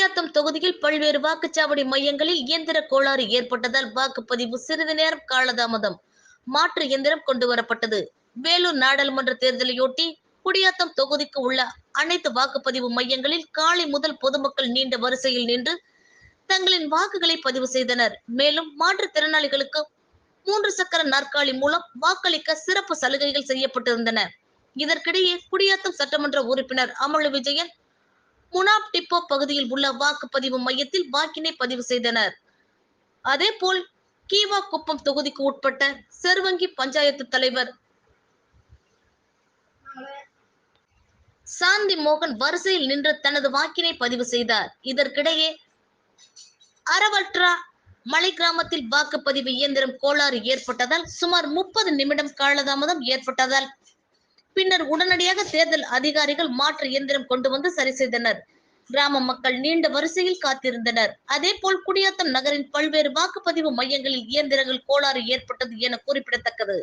குடியாத்தம் தொகுதியில் பல்வேறு வாக்குச்சாவடி மையங்களில் இயந்திர கோளாறு ஏற்பட்டதால் வாக்குப்பதிவு சிறிது நேரம் காலதாமதம். மாற்று இயந்திரம் கொண்டு வரப்பட்டது வேலூர் நாடாளுமன்ற தேர்தலையொட்டி குடியாத்தம் தொகுதிக்கு உள்ள அனைத்து வாக்குப்பதிவு மையங்களில் காலை முதல் பொதுமக்கள் நீண்ட வரிசையில் நின்று தங்களின் வாக்குகளை பதிவு செய்தனர். மேலும் மாற்றுத்திறனாளிகளுக்கு மூன்று சக்கர நாற்காலி மூலம் வாக்களிக்க சிறப்பு சலுகைகள் செய்யப்பட்டிருந்தன. இதற்கிடையே குடியாத்தம் சட்டமன்ற உறுப்பினர் அமலு விஜயன் முனாப் டிப்போ பகுதியில் உள்ள வாக்குப்பதிவு மையத்தில் வாக்கினை பதிவு செய்தனர். அதே போல் கீவா குப்பம் தொகுதிக்கு உட்பட்ட செருவங்கி பஞ்சாயத்து தலைவர் சாந்தி மோகன் வரிசையில் நின்று தனது வாக்கினை பதிவு செய்தார். இதற்கிடையே அரவல்ட்ரா மலை கிராமத்தில் வாக்குப்பதிவு இயந்திரம் கோளாறு ஏற்பட்டதால் சுமார் முப்பது நிமிடம் காலதாமதம் ஏற்பட்டதால் பின்னர் உடனடியாக தேர்தல் அதிகாரிகள் மாற்று இயந்திரம் கொண்டு வந்து சரி செய்தனர். கிராம மக்கள் நீண்ட வரிசையில் காத்திருந்தனர். அதே போல் குடியாத்தம் நகரின் பல்வேறு வாக்குப்பதிவு மையங்களில் இயந்திரங்கள் கோளாறு ஏற்பட்டது என குறிப்பிடத்தக்கது.